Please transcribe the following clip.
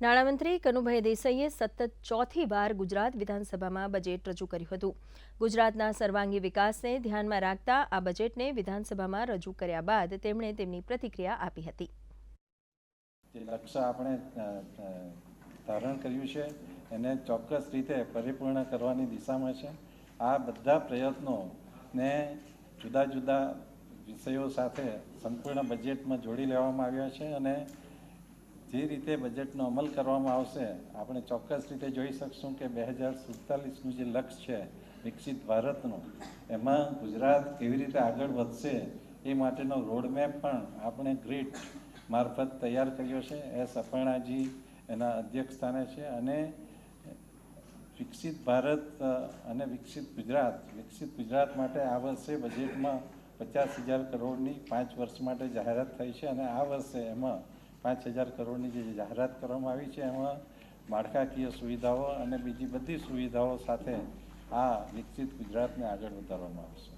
નાણામંત્રી કનુભાઈ દેસાઈએ સતત ચોથી વાર ગુજરાત વિધાનસભામાં બજેટ રજૂ કર્યું હતું. ગુજરાતના સર્વાંગી વિકાસને ધ્યાનમાં રાખતા આ બજેટને વિધાનસભામાં રજૂ કર્યા બાદ તેમણે તેમની પ્રતિક્રિયા આપી હતી. લક્ષ્ય આપણે ધારણ કર્યું છે, એને ચોક્કસ રીતે પરિપૂર્ણ કરવાની દિશામાં છે. આ બધા પ્રયત્નોને જુદા જુદા વિષયો સાથે સંપૂર્ણ બજેટમાં જોડી લેવામાં આવ્યા છે અને જે રીતે બજેટનો અમલ કરવામાં આવશે, આપણે ચોક્કસ રીતે જોઈ શકશું કે બે હજાર સુડતાલીસનું જે લક્ષ્ય છે, વિકસિત ભારતનું, એમાં ગુજરાત કેવી રીતે આગળ વધશે, એ માટેનો રોડમેપ પણ આપણે ગ્રીટ મારફત તૈયાર કર્યો છે. એસ અપર્ણાજી એના અધ્યક્ષ સ્થાને છે અને વિકસિત ભારત અને વિકસિત ગુજરાત વિકસિત ગુજરાત માટે આ વર્ષે બજેટમાં પચાસ હજાર કરોડની પાંચ વર્ષ માટે જાહેરાત થઈ છે અને આ વર્ષે એમાં પાંચ હજાર કરોડની જે જાહેરાત કરવામાં આવી છે, એમાં માળખાકીય સુવિધાઓ અને બીજી બધી સુવિધાઓ સાથે આ વિકસિત ગુજરાતને આગળ વધારવામાં આવશે.